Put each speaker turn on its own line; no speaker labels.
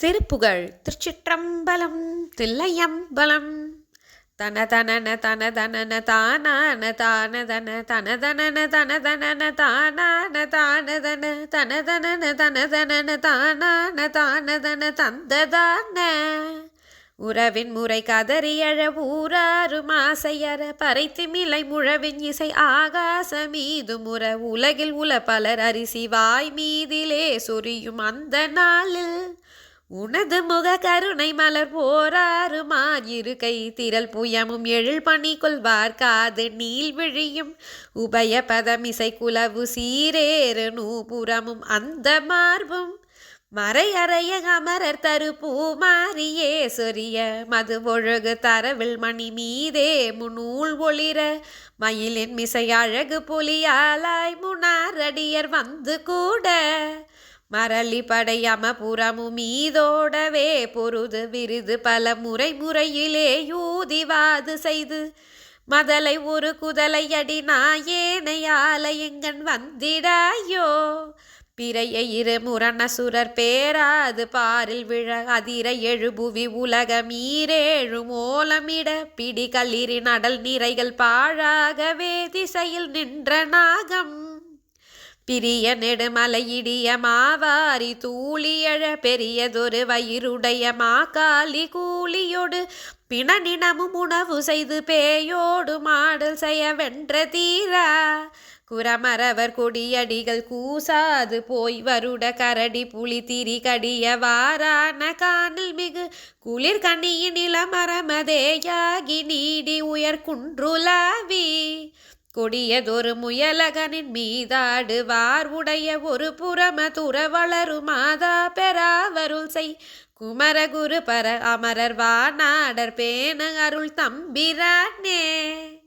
திருப்புகழ் திருச்சிற்றம்பலம் தில்லையம்பலம். தன தனன தானான தானதன தன தனதனன தானான தானதன தன தன தானான தானதன தந்ததான உறவின் முறை கதறியழ ஊராறும் ஆசையற பறைத்திமிலை முழவின் இசை ஆகாச மீது முற உலகில் உல பலர் அரிசி வாய் மீதிலே சொரியும் அந்த நாளில். உனது முக கருணை மலர் போராறுமார் இருக்கை திரள் புயமும் எழில் பணி கொள்வார். காது நீல் விழியும் உபய பதமிசை குலவு சீரேறு நூபுறமும் அந்த மார்பும். மறையறைய அமரர் தரு பூமாரியே. சொரிய மது ஒழுகு தரவில் மணி மீதே. முன்னூல் ஒளிர மயிலின் மிசை அழகு பொலியாலாய். முனாரடியர் வந்து கூட மரளி படையாம புறமும் மீதோடவே பொருது விருது பல முறை முறையிலே யூதிவாது செய்து மதலை ஒரு குதலை அடி நாயேனையால எங்கன் வந்திடாயோ? பிறைய இரு முரணசுரர் பேராது பாரில் விழ அதிர எழுபுவி உலகம் மீரேழு மூலமிட பிடி கல்லீரி நடல் நிறைகள் பாழாகவே திசையில் நின்ற நாகம். பிரிய நெடுமலை இடிய மாவாரி தூளியழ பெரியதொரு வயிறுடைய மாக்காலி கூலியோடு பிணநினமும் உணவு செய்து பேயோடு மாடல் செய்ய வென்ற தீரா. குரமரவர் கொடியடிகள் கூசாது போய் வருட கரடி புலி திரி கடிய வாரான காணல் மிகு குளிர் கண்ணியின் இளமரமதேயாகி நீடி உயர் குன்றுலாவி. கொடியதொரு முயலகனின் மீதாடுவார். உடைய ஒரு புறம துற வளரு மாதா பெறாவருள் செய். குமரகுரு பர அமரர் வானாடர் பேண அருள் தம்பிரானே.